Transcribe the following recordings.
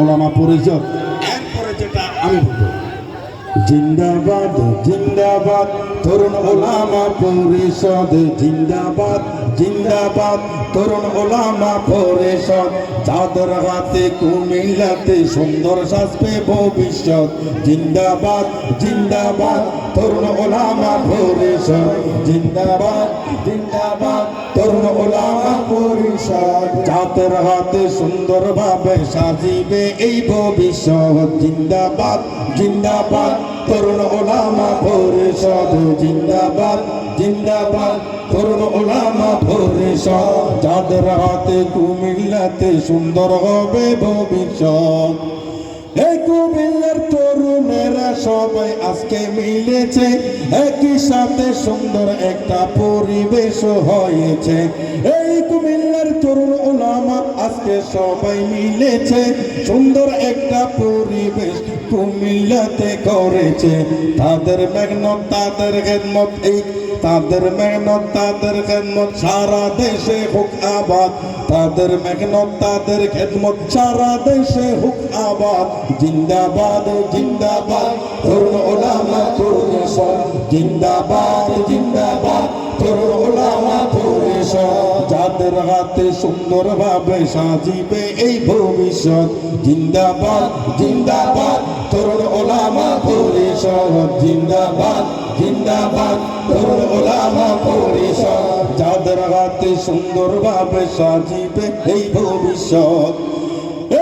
ওলামা পরিষদ। এরপরে যেটা আমি বলব জিন্দাবাদ জিন্দাবাদ তরুণ ওলামা পরিষদ জিন্দাবাদ জিন্দাবাদ তরুণ ওলামা পরিষদ। চাদর হাতে কুমিল্লাতে সুন্দর সাজবে ভবিষ্যৎ। জিন্দাবাদ জিন্দাবাদ তরুণ ওলামা পরিষদ। জিন্দাবাদ জিন্দাবাদ তরুণ ওলামা পরিষদ। চাদর হাতে সুন্দরভাবে সাজিবে এই ভবিষ্যৎ। জিন্দাবাদ জিন্দাবাদ, তরুণ ওলামা পরিষদ। জিন্দাবাদ জিন্দাবাদ, তরুণ ওলামা পরিষদ। যাদের হাতে কুমিল্লাতে সুন্দর হবে ভবিষ্যৎ। এই কুমিল্লার তরুণেরা সবাই আজকে মিলেছে। একই সাথে সুন্দর একটা পরিবেশ হয়েছে। এই কুমিল্লার তরুণ ওলামা আজকে সবাই মিলেছে। সুন্দর একটা পরিবেশ কুমিল্লাতে করেছে। তাদের মেঘনত তাদের খেদমত, এই তাদের মেহনত, তাদের খেদমত, সারা দেশে হোক আবাদ। তাদের মেহনত, তাদের খেদমত, সারা দেশে হোক আবাদ। জিন্দাবাদ জিন্দাবাদ, তরুণ ওলামা পরিষদ জিন্দাবাদ জিন্দাবাদ, তরুণ ওলামা যাদের হাতে সুন্দরভাবে সাজিবে এই ভবিষ্যৎ। জিন্দাবাদ জিন্দাবাদ, তরুণ ওলামা পরিষদ জিন্দাবাদ জিন্দাবাদ তরুণ ওলামা পরিষদ। যাদের হাতে সুন্দরভাবে সাজিবে এই ভবিষ্যৎ।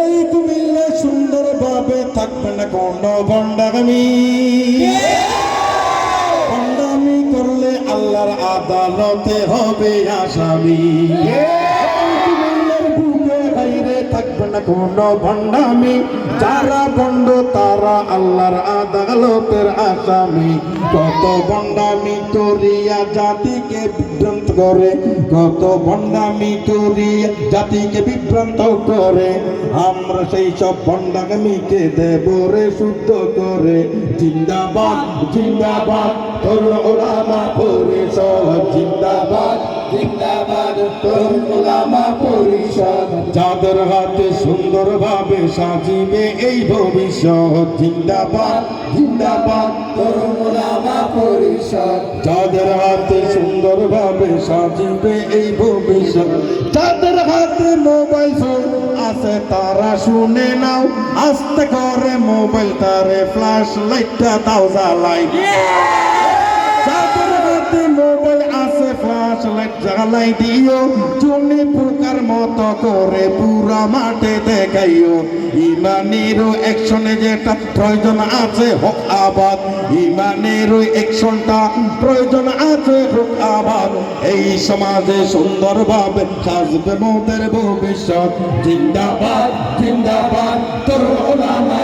এই কুমিল্লা সুন্দরভাবে থাকবে না কোন ভণ্ডামি। ভণ্ডামি করলে আল্লাহর আদালতে হবে আসামি। থাকবে না কোন ভণ্ডামি। যারা বন্ড তারা আল্লাহর আদালতের আসামি। কত ভণ্ডামি করিয়া জাতিকে বিভ্রান্ত করে কত ভণ্ডামি করিয়া জাতিকে বিভ্রান্ত করে, আমরা সেই সব ভণ্ডামিকে দেব রে শুদ্ধ করে। জিন্দাবাদ জিন্দাবাদ, তরুণ ওলামা পরিষদ জিন্দাবাদ জিন্দাবাদ যাদের হাতে সুন্দরভাবে সাজিবে এই ভবিষ্যৎ। জিন্দাবাদ জিন্দাবাদ তরুণ ওলামা পরিষদ। যাদের হাতে সুন্দরভাবে সাজিবে এই ভবিষ্যৎ। যাদের হাতে মোবাইল ফোন আছে, তারা শুনে নাও। আস্তে করে মোবাইল তারে, ফ্ল্যাশ লাইটটা দাও জ্বালাই ফ্ল্যাশ লাইট জ্বালাই দিও চুনি পোকার মতো করে পুরা মাঠে দেখাইও। ইমানেরও অ্যাকশনে যেটা প্রয়োজন আছে, হোক আবাদ। ইমানেরও অ্যাকশনটা প্রয়োজন আছে, হোক আবাদ। এই সমাজে সুন্দরভাবে সাজবে মোদের ভবিষ্যৎ। জিন্দাবাদ জিন্দাবাদ তরুণ ওলামা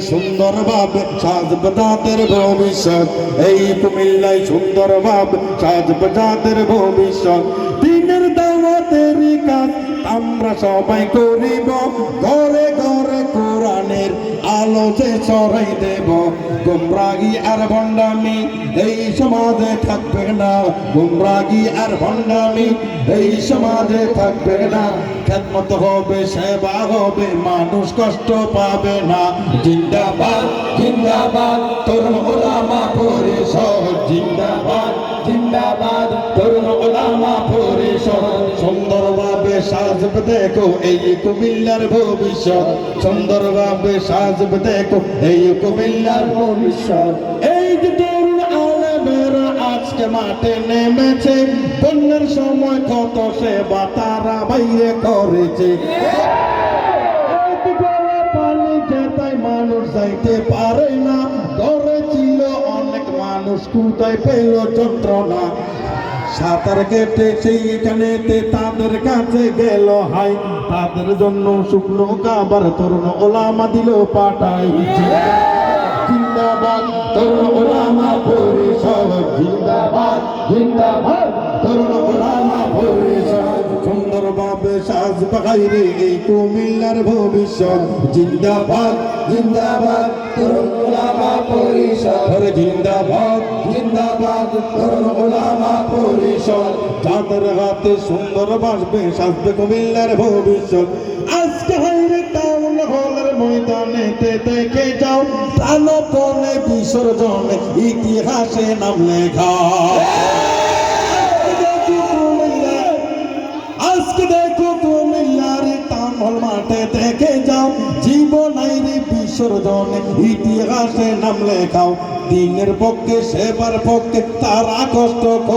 সুন্দরভাবে সাজ তাদের ভবিষ্যৎ। এই কুমিল্লায় সুন্দরভাবে সাজ তাদের ভবিষ্যৎ। দিনের দাওয়াতের কাজ আমরা সবাই করিব। ঘরে ঘরে যে দেব। গুমরাগি আর ভণ্ডামি, এই সমাজে থাকবে না। গুমরাগি আর ভণ্ডামি, এই সমাজে থাকবে না। খেদমত হবে, সেবা হবে, মানুষ কষ্ট পাবে না। জিন্দাবাদ জিন্দাবাদ, তরুণ ওলামা পরিষদ। জিন্দাবাদ জিন্দাবাদ, তরুণ ওলামা পরিষদ। সুন্দরভাবে সাজবে দেখো, এই কুমিল্লার ভবিষ্যৎ। সুন্দরভাবে সাজবে দেখো, এই কুমিল্লার ভবিষ্যৎ। এই যে তরুণ আলেমেরা আজকে মাঠে নেমেছে, বন্যার সময় কত সেবা তারা বাইরে করেছে। মানুষ যাইতে পারে না ঘরে ছিল অনেক মানুষ, কোথায় পেল যন্ত্রণা। সাঁতার কেটে সেইখানেতে তাদের কাছে গেল হাই। তাদের জন্য শুকনো কাবার তরুণ ওলামা দিল পাঠাই। জিন্দাবাদ, তরুণ ওলামা পরিষদ। জিন্দাবাদ জিন্দাবাদ, তরুণ ওলামা পরিষদ। সুন্দর ভাবে সাজ বাগাইরে এই কুমিল্লার ভবিষ্যৎ। জিন্দাবাদ জিন্দাবাদ তরুণ ওলামা পরিষদ। জিন্দাবাদ। জিন্দাবাদ তরুণ ওলামা পরিষদ। যাদের হাতে সুন্দর বাসবে সাজবে কুমিল্লার ভবিষ্যৎ। আজকে হাইরে টাউন হলের ময়দানেতে দেখে যাও প্রাণপণে বিসর্জনে ইতিহাসে নাম লেখা। মাঠে দেখে যাও জীবনের বিসর্জন। ইতিহাসে নাম লেখাও দিনের পক্ষে সেবার পক্ষে তারা কষ্ট